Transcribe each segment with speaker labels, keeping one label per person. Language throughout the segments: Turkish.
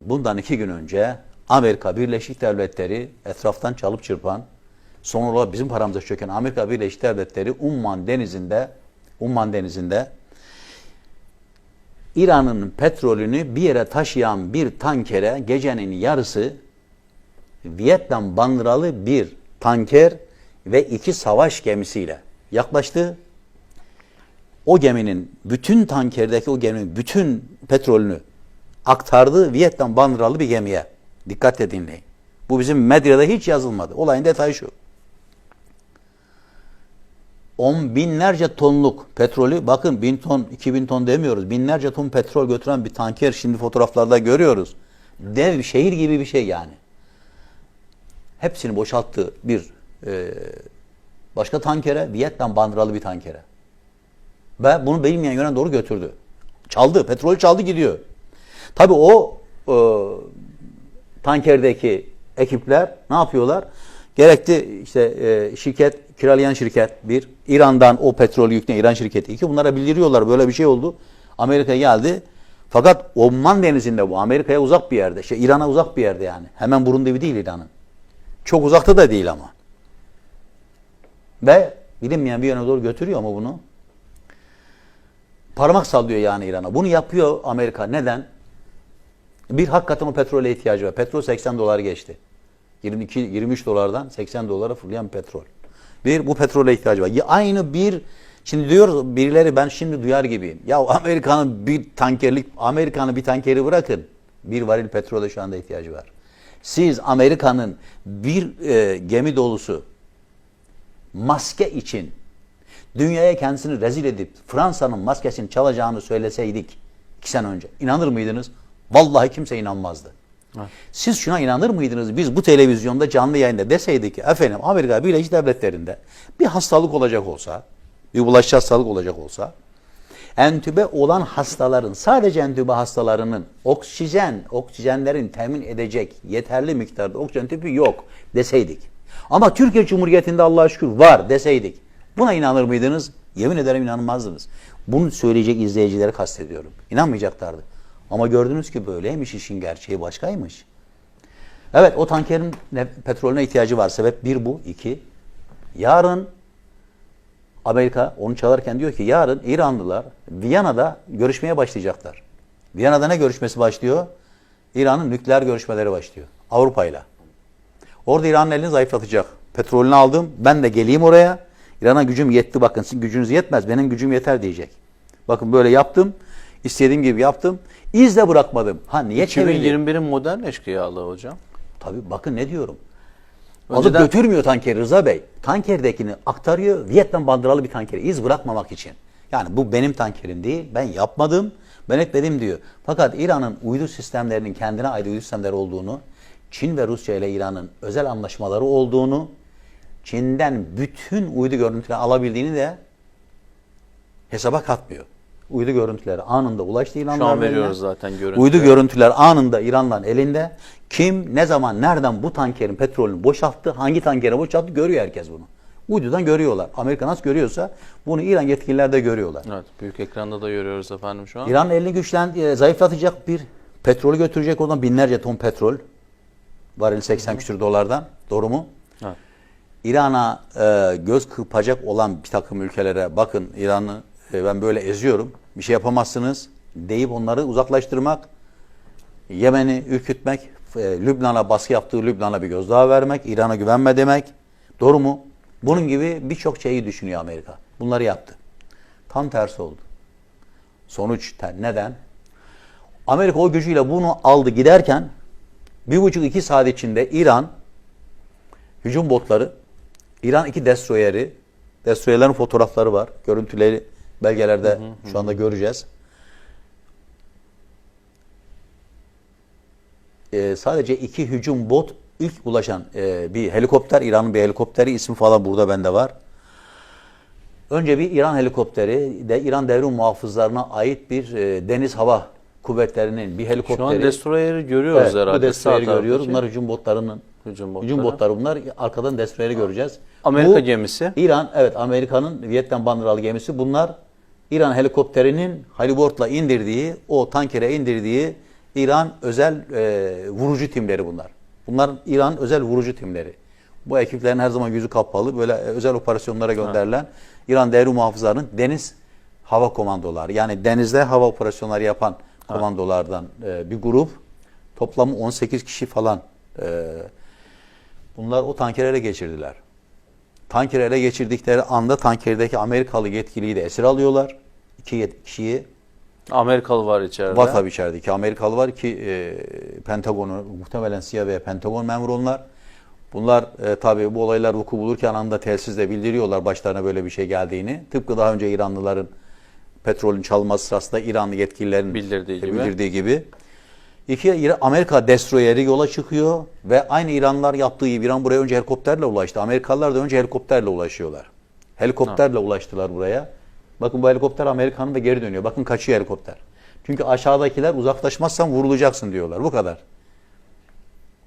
Speaker 1: Bundan iki gün önce Amerika Birleşik Devletleri etraftan çalıp çırpan, son bizim paramıza çöken Amerika Birleşik Devletleri Umman Denizi'nde Umman Denizi'nde İran'ın petrolünü bir yere taşıyan bir tankere gecenin yarısı Vietnam bandıralı bir tanker ve iki savaş gemisiyle yaklaştı. O geminin bütün tankerdeki o geminin bütün petrolünü aktardı Vietnam bandıralı bir gemiye. Dikkatle dinleyin. Bu bizim medyada hiç yazılmadı. Olayın detayı şu. On binlerce tonluk petrolü bakın bin ton, iki bin ton demiyoruz. Binlerce ton petrol götüren bir tanker şimdi fotoğraflarda görüyoruz. Dev şehir gibi bir şey yani. Hepsini boşalttı bir e, başka tankere, Vietnam bandıralı bir tankere. Ve bunu bilmeyen yöne doğru götürdü. Çaldı, petrolü çaldı gidiyor. Tabii o e, tankerdeki ekipler ne yapıyorlar? Gerekli işte e, şirket, kiralayan şirket bir, İran'dan o petrolü yükleyen İran şirketi iki. Bunlara bildiriyorlar böyle bir şey oldu. Amerika geldi. Fakat Oman denizinde bu. Amerika'ya uzak bir yerde. Şey, İran'a uzak bir yerde yani. Hemen burun dibi değil İran'ın. Çok uzakta da değil ama. Ve bilinmeyen bir yöne doğru götürüyor mu bunu? Parmak sallıyor yani İran'a. Bunu yapıyor Amerika. Neden? Bir hakikaten o petrole ihtiyacı var. Petrol 80 dolar geçti. 22 23 dolardan 80 dolara fırlayan petrol. Bir bu petrole ihtiyacı var. Ya Aynı bir şimdi diyor birileri ben şimdi duyar gibiyim. Ya Amerika'nın bir tankerlik Amerika'nın bir tankeri bırakın. Bir varil petrole şu anda ihtiyacı var. Siz Amerika'nın bir e, gemi dolusu maske için dünyaya kendisini rezil edip Fransa'nın maskesini çalacağını söyleseydik iki sene önce inanır mıydınız? Vallahi kimse inanmazdı. Siz şuna inanır mıydınız? Biz bu televizyonda canlı yayında deseydik ki efendim Amerika Birleşik Devletleri'nde bir hastalık olacak olsa, bir bulaşıcı hastalık olacak olsa entübe olan hastaların sadece entübe hastalarının oksijen, oksijenlerin temin edecek yeterli miktarda oksijen tüpü yok deseydik. Ama Türkiye Cumhuriyeti'nde Allah'a şükür var deseydik. Buna inanır mıydınız? Yemin ederim inanmazdınız. Bunu söyleyecek izleyicileri kastediyorum. İnanmayacaklardı. Ama gördünüz ki böyleymiş işin gerçeği başkaymış. Evet o tankerin ne, petrolüne ihtiyacı var. Sebep bir bu. iki. Yarın Amerika onu çalarken diyor ki yarın İranlılar Viyana'da görüşmeye başlayacaklar. Viyana'da ne görüşmesi başlıyor? İran'ın nükleer görüşmeleri başlıyor. Avrupa ile. Orada İran'ın elini zayıflatacak. Petrolünü aldım. Ben de geleyim oraya. İran'a gücüm yetti bakın. Sizin gücünüz yetmez. Benim gücüm yeter diyecek. Bakın böyle yaptım. İstediğim gibi yaptım. İz de bırakmadım. Ha niye çevirdim?
Speaker 2: 2021'in modern eşkıyalığı hocam.
Speaker 1: Tabii bakın ne diyorum. Alıp
Speaker 2: Önceden-
Speaker 1: götürmüyor tankeri Rıza Bey. Tankerdekini aktarıyor Vietnam bandıralı bir tankeri iz bırakmamak için. Yani bu benim tankerim değil. Ben yapmadım. Ben etmedim diyor. Fakat İran'ın uydu sistemlerinin kendine ait uydu sistemleri olduğunu, Çin ve Rusya ile İran'ın özel anlaşmaları olduğunu, Çin'den bütün uydu görüntüleri alabildiğini de hesaba katmıyor. Uydu görüntüleri anında ulaştı İranlıların
Speaker 2: Şu an
Speaker 1: eline.
Speaker 2: veriyoruz zaten görüntüleri.
Speaker 1: Uydu görüntüler anında İran'dan elinde. Kim, ne zaman, nereden bu tankerin petrolünü boşalttı, hangi tankere boşalttı görüyor herkes bunu. Uydudan görüyorlar. Amerika nasıl görüyorsa bunu İran yetkililer de görüyorlar.
Speaker 2: Evet, büyük ekranda da görüyoruz efendim şu an.
Speaker 1: İran elini güçlen, e, zayıflatacak bir petrolü götürecek oradan binlerce ton petrol. Varil 80 küsür dolardan. Doğru mu?
Speaker 2: Evet.
Speaker 1: İran'a e, göz kırpacak olan bir takım ülkelere bakın İran'ı e, ben böyle eziyorum. Bir şey yapamazsınız deyip onları uzaklaştırmak, Yemen'i ürkütmek, e, Lübnan'a baskı yaptığı Lübnan'a bir gözdağı vermek, İran'a güvenme demek. Doğru mu? Bunun gibi birçok şeyi düşünüyor Amerika. Bunları yaptı. Tam tersi oldu. Sonuç neden? Amerika o gücüyle bunu aldı giderken bir buçuk iki saat içinde İran hücum botları, İran iki destroyeri, destroyerlerin fotoğrafları var, görüntüleri belgelerde şu anda göreceğiz. Ee, sadece iki hücum bot ilk ulaşan e, bir helikopter, İran'ın bir helikopteri ismi falan burada bende var. Önce bir İran helikopteri de İran devrim muhafızlarına ait bir e, deniz hava kuvvetlerinin bir helikopteri.
Speaker 2: Şu an destroyer'i görüyoruz
Speaker 1: Evet,
Speaker 2: herhalde.
Speaker 1: Bu destroyeri görüyoruz. Bunlar hücum botlarının
Speaker 2: Hücum botları.
Speaker 1: hücum botları bunlar. Arkadan destroyeri göreceğiz.
Speaker 2: Amerika gemisi.
Speaker 1: İran evet Amerika'nın Vietnam bandıralı gemisi. Bunlar İran helikopterinin halibortla indirdiği o tankere indirdiği İran özel e, vurucu timleri bunlar. Bunlar İran özel vurucu timleri. Bu ekiplerin her zaman yüzü kapalı böyle e, özel operasyonlara gönderilen İran devrim muhafızlarının deniz hava komandoları. Yani denizde hava operasyonları yapan komandolardan e, bir grup. Toplamı 18 kişi falan. E, bunlar o tankeri ele geçirdiler. Tankeri ele geçirdikleri anda tankerdeki Amerikalı yetkiliyi de esir alıyorlar. İki kişiyi
Speaker 2: Amerikalı var içeride.
Speaker 1: Var tabii içeride. İki Amerikalı var ki e, Pentagon'u muhtemelen CIA ve Pentagon memuru onlar. Bunlar e, tabii bu olaylar vuku bulurken anında telsizle bildiriyorlar başlarına böyle bir şey geldiğini. Tıpkı daha önce İranlıların petrolün çalınması sırasında İranlı yetkililerin
Speaker 2: Bildirdiği gibi.
Speaker 1: bildirdiği gibi. İki Amerika destroyeri yola çıkıyor ve aynı İranlılar yaptığı gibi İran buraya önce helikopterle ulaştı. Amerikalılar da önce helikopterle ulaşıyorlar. Helikopterle ulaştılar buraya. Bakın bu helikopter Amerika'nın ve geri dönüyor. Bakın kaçıyor helikopter. Çünkü aşağıdakiler uzaklaşmazsan vurulacaksın diyorlar. Bu kadar.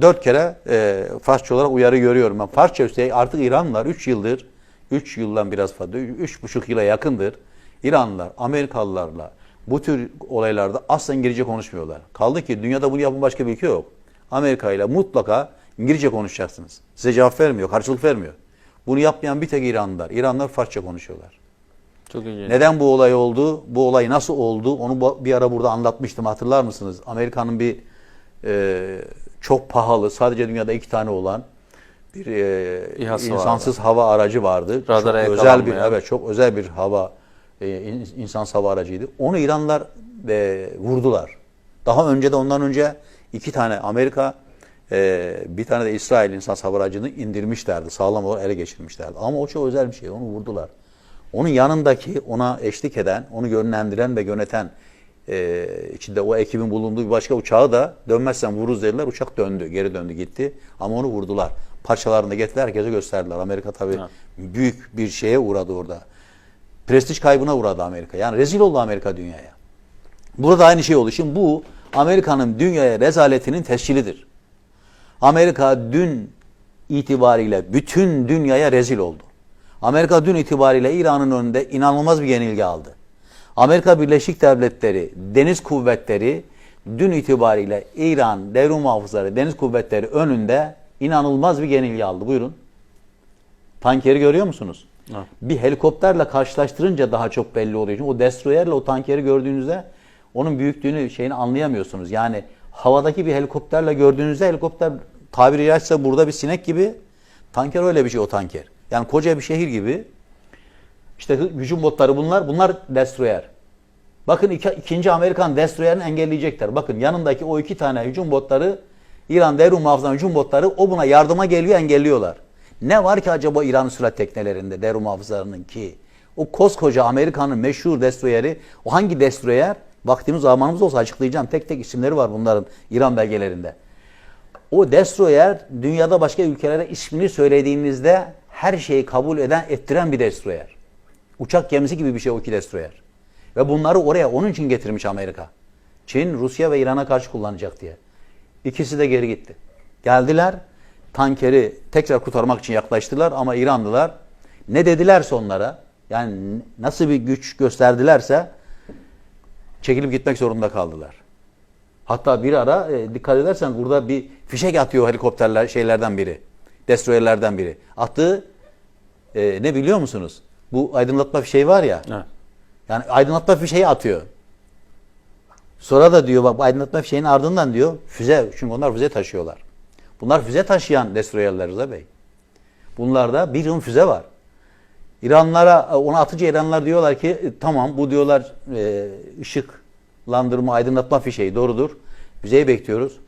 Speaker 1: Dört kere e, Farsça olarak uyarı görüyorum ben. Farsça üstelik artık İranlılar 3 yıldır, 3 yıldan biraz fazla, 3,5 yıla yakındır İranlılar Amerikalılarla bu tür olaylarda asla İngilizce konuşmuyorlar. Kaldı ki dünyada bunu yapan başka bir ülke yok. Amerika ile mutlaka İngilizce konuşacaksınız. Size cevap vermiyor, karşılık vermiyor. Bunu yapmayan bir tek İranlılar. İranlılar Farsça konuşuyorlar.
Speaker 2: Çok ilginç.
Speaker 1: Neden bu olay oldu? Bu olay nasıl oldu? Onu bir ara burada anlatmıştım. Hatırlar mısınız? Amerika'nın bir e, çok pahalı, sadece dünyada iki tane olan bir e,
Speaker 2: İHA'sı
Speaker 1: insansız hava aracı vardı.
Speaker 2: Radara
Speaker 1: çok özel bir, evet çok özel bir hava e, in- insansız hava aracıydı. Onu İranlılar e, vurdular. Daha önce de ondan önce iki tane Amerika e, bir tane de İsrail insansız hava aracını indirmişlerdi. Sağlam olarak ele geçirmişlerdi. Ama o çok özel bir şey. Onu vurdular. Onun yanındaki ona eşlik eden, onu yönlendiren ve yöneten e, içinde o ekibin bulunduğu bir başka uçağı da dönmezsen vururuz dediler. Uçak döndü, geri döndü gitti. Ama onu vurdular. Parçalarını getirdiler, herkese gösterdiler. Amerika tabii
Speaker 2: Ha.
Speaker 1: büyük bir şeye uğradı orada. Prestij kaybına uğradı Amerika. Yani rezil oldu Amerika dünyaya. Burada aynı şey oldu. Şimdi bu Amerika'nın dünyaya rezaletinin tescilidir. Amerika dün itibariyle bütün dünyaya rezil oldu. Amerika dün itibariyle İran'ın önünde inanılmaz bir yenilgi aldı. Amerika Birleşik Devletleri Deniz Kuvvetleri dün itibariyle İran Devrim Muhafızları Deniz Kuvvetleri önünde inanılmaz bir yenilgi aldı. Buyurun. Tankeri görüyor musunuz?
Speaker 2: Evet.
Speaker 1: Bir helikopterle karşılaştırınca daha çok belli oluyor. Çünkü o destroyerle o tankeri gördüğünüzde onun büyüklüğünü şeyini anlayamıyorsunuz. Yani havadaki bir helikopterle gördüğünüzde helikopter tabiri caizse burada bir sinek gibi tanker öyle bir şey o tanker. Yani koca bir şehir gibi. İşte hücum botları bunlar. Bunlar destroyer. Bakın iki, ikinci Amerikan destroyerini engelleyecekler. Bakın yanındaki o iki tane hücum botları İran devrim muhafızan hücum botları o buna yardıma geliyor engelliyorlar. Ne var ki acaba İran sürat teknelerinde devrim muhafızlarının ki? O koskoca Amerika'nın meşhur destroyeri o hangi destroyer? Vaktimiz zamanımız olsa açıklayacağım. Tek tek isimleri var bunların İran belgelerinde. O destroyer dünyada başka ülkelere ismini söylediğinizde her şeyi kabul eden, ettiren bir destroyer. Uçak gemisi gibi bir şey o iki destroyer. Ve bunları oraya onun için getirmiş Amerika. Çin, Rusya ve İran'a karşı kullanacak diye. İkisi de geri gitti. Geldiler, tankeri tekrar kurtarmak için yaklaştılar ama İranlılar ne dedilerse onlara, yani nasıl bir güç gösterdilerse çekilip gitmek zorunda kaldılar. Hatta bir ara e, dikkat edersen burada bir fişek atıyor helikopterler şeylerden biri. Destroyerlerden biri. Attığı e, ne biliyor musunuz? Bu aydınlatma fişeği var ya.
Speaker 2: Evet.
Speaker 1: Yani aydınlatma fişeği atıyor. Sonra da diyor bak bu aydınlatma fişeğinin ardından diyor füze çünkü onlar füze taşıyorlar. Bunlar füze taşıyan destroyerler Rıza Bey. Bunlarda bir yığın füze var. İranlara onu atıcı İranlar diyorlar ki e, tamam bu diyorlar e, ışıklandırma aydınlatma fişeği doğrudur. Füzeyi bekliyoruz.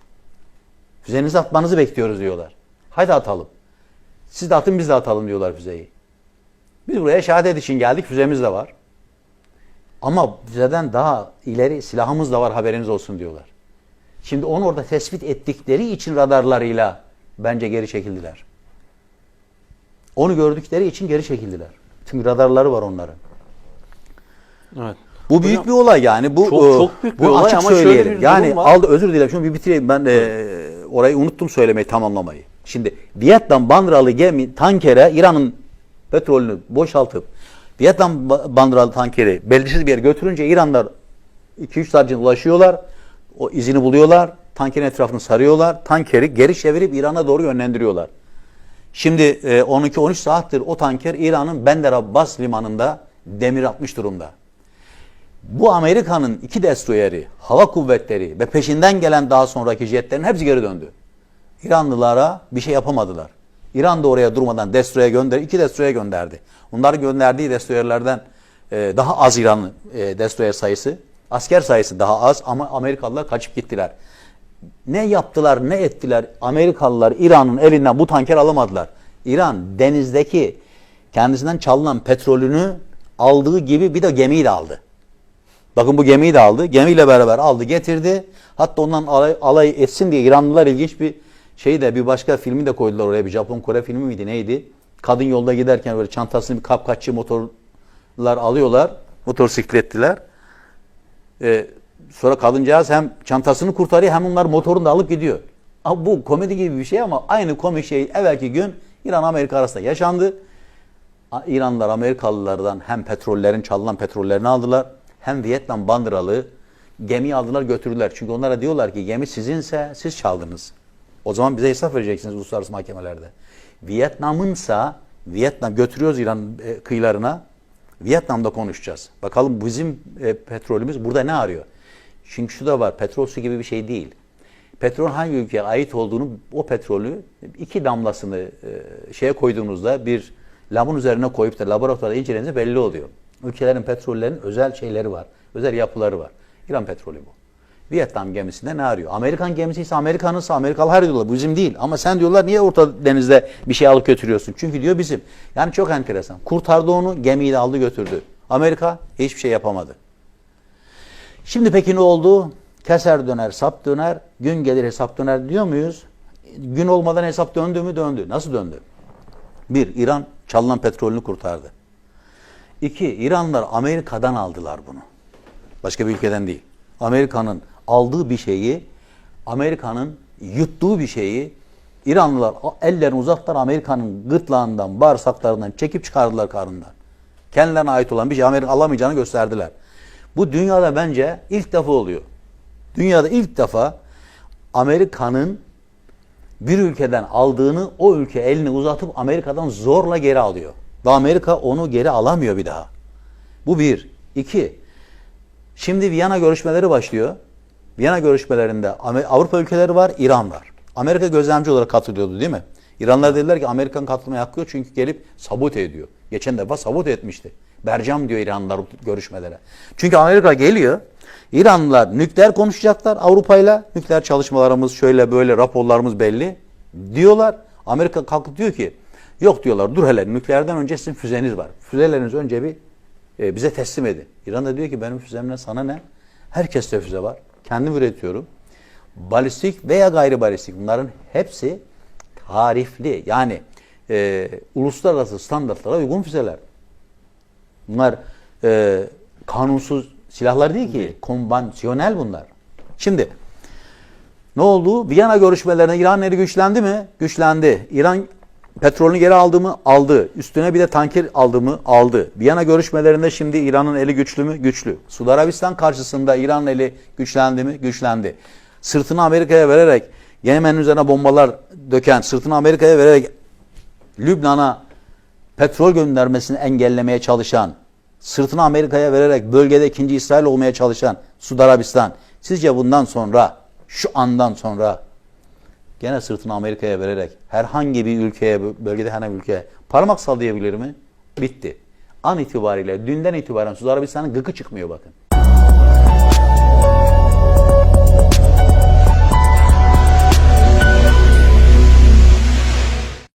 Speaker 1: Füzenizi atmanızı bekliyoruz diyorlar. Haydi atalım. Siz de atın biz de atalım diyorlar füzeyi. Biz buraya şehadet için geldik füzemiz de var. Ama füzeden daha ileri silahımız da var haberiniz olsun diyorlar. Şimdi onu orada tespit ettikleri için radarlarıyla bence geri çekildiler. Onu gördükleri için geri çekildiler. Çünkü radarları var onların.
Speaker 2: Evet.
Speaker 1: Bu büyük
Speaker 2: Hocam,
Speaker 1: bir olay yani. Bu
Speaker 2: çok-
Speaker 1: e,
Speaker 2: çok büyük bir
Speaker 1: bunu
Speaker 2: olay
Speaker 1: açık
Speaker 2: ama şöyle bir
Speaker 1: yani
Speaker 2: var.
Speaker 1: aldı özür dilerim. Şunu bir bitireyim ben e, orayı unuttum söylemeyi tamamlamayı. Şimdi Vietnam bandıralı gemi tankere İran'ın petrolünü boşaltıp Vietnam ba- bandıralı tankeri belirsiz bir yere götürünce İranlar 2-3 saat ulaşıyorlar. O izini buluyorlar. Tankerin etrafını sarıyorlar. Tankeri geri çevirip İran'a doğru yönlendiriyorlar. Şimdi e, 12-13 saattir o tanker İran'ın Bender Abbas limanında demir atmış durumda. Bu Amerika'nın iki destroyeri, hava kuvvetleri ve peşinden gelen daha sonraki jetlerin hepsi geri döndü. İranlılara bir şey yapamadılar. İran da oraya durmadan destroyer gönder, iki destroyer gönderdi. Onların gönderdiği destroyerlerden e, daha az İranlı e, destroyer sayısı, asker sayısı daha az ama Amerikalılar kaçıp gittiler. Ne yaptılar, ne ettiler? Amerikalılar İran'ın elinden bu tanker alamadılar. İran denizdeki kendisinden çalınan petrolünü aldığı gibi bir de gemiyi de aldı. Bakın bu gemiyi de aldı. Gemiyle beraber aldı getirdi. Hatta ondan alay, alay etsin diye İranlılar ilginç bir şey de bir başka filmi de koydular oraya. Bir Japon Kore filmi miydi neydi? Kadın yolda giderken böyle çantasını bir kapkaççı motorlar alıyorlar. Motosikletliler. Ee, sonra kadıncağız hem çantasını kurtarıyor hem onlar motorunu da alıp gidiyor. Ama bu komedi gibi bir şey ama aynı komik şey evvelki gün İran Amerika arasında yaşandı. İranlılar Amerikalılardan hem petrollerin çalınan petrollerini aldılar hem Vietnam bandıralı gemiyi aldılar götürdüler. Çünkü onlara diyorlar ki gemi sizinse siz çaldınız. O zaman bize hesap vereceksiniz uluslararası mahkemelerde. Vietnam'ınsa Vietnam götürüyoruz İran e, kıyılarına. Vietnam'da konuşacağız. Bakalım bizim e, petrolümüz burada ne arıyor? Çünkü şu da var. Petrol su gibi bir şey değil. Petrol hangi ülkeye ait olduğunu o petrolü iki damlasını e, şeye koyduğunuzda bir labın üzerine koyup da laboratuvarda incelediğinizde belli oluyor. Ülkelerin petrollerinin özel şeyleri var. Özel yapıları var. İran petrolü bu. Vietnam gemisinde ne arıyor? Amerikan gemisi ise Amerikan'ınsa Amerikalı her diyorlar. Bu bizim değil. Ama sen diyorlar niye Orta Deniz'de bir şey alıp götürüyorsun? Çünkü diyor bizim. Yani çok enteresan. Kurtardı onu gemiyi de aldı götürdü. Amerika hiçbir şey yapamadı. Şimdi peki ne oldu? Keser döner, sap döner, gün gelir hesap döner diyor muyuz? Gün olmadan hesap döndü mü? Döndü. Nasıl döndü? Bir, İran çalınan petrolünü kurtardı. İki, İranlılar Amerika'dan aldılar bunu. Başka bir ülkeden değil. Amerika'nın aldığı bir şeyi, Amerika'nın yuttuğu bir şeyi İranlılar ellerini uzattılar Amerika'nın gırtlağından, bağırsaklarından çekip çıkardılar karnından. Kendilerine ait olan bir şey Amerika alamayacağını gösterdiler. Bu dünyada bence ilk defa oluyor. Dünyada ilk defa Amerika'nın bir ülkeden aldığını o ülke elini uzatıp Amerika'dan zorla geri alıyor. Ve Amerika onu geri alamıyor bir daha. Bu bir. İki, şimdi Viyana görüşmeleri başlıyor. Viyana görüşmelerinde Avrupa ülkeleri var, İran var. Amerika gözlemci olarak katılıyordu değil mi? İranlar dediler ki Amerikan katılmaya hakkı yok çünkü gelip sabote ediyor. Geçen defa sabote etmişti. Bercam diyor İranlılar görüşmelere. Çünkü Amerika geliyor. İranlılar nükleer konuşacaklar Avrupa'yla. Nükleer çalışmalarımız şöyle böyle raporlarımız belli diyorlar. Amerika kalkıp diyor ki yok diyorlar dur hele nükleerden önce sizin füzeniz var. Füzeleriniz önce bir e, bize teslim edin. İran da diyor ki benim füzemle sana ne? Herkeste füze var. Kendim üretiyorum. Balistik veya gayri balistik bunların hepsi tarifli yani e, uluslararası standartlara uygun füzeler. Bunlar e, kanunsuz silahlar değil ki. Konvansiyonel bunlar. Şimdi ne oldu? Viyana görüşmelerine İran eli güçlendi mi? Güçlendi. İran petrolünü geri aldı mı? Aldı. Üstüne bir de tanker aldı mı? Aldı. Viyana görüşmelerinde şimdi İran'ın eli güçlü mü? Güçlü. Suudi Arabistan karşısında İran'ın eli güçlendi mi? Güçlendi. Sırtını Amerika'ya vererek Yemen'in üzerine bombalar döken, sırtını Amerika'ya vererek Lübnan'a petrol göndermesini engellemeye çalışan, sırtını Amerika'ya vererek bölgede ikinci İsrail olmaya çalışan Suudi Arabistan, sizce bundan sonra, şu andan sonra gene sırtını Amerika'ya vererek herhangi bir ülkeye, bölgede herhangi bir ülkeye parmak sallayabilir mi? Bitti. An itibariyle, dünden itibaren Suudi Arabistan'ın gıkı çıkmıyor bakın.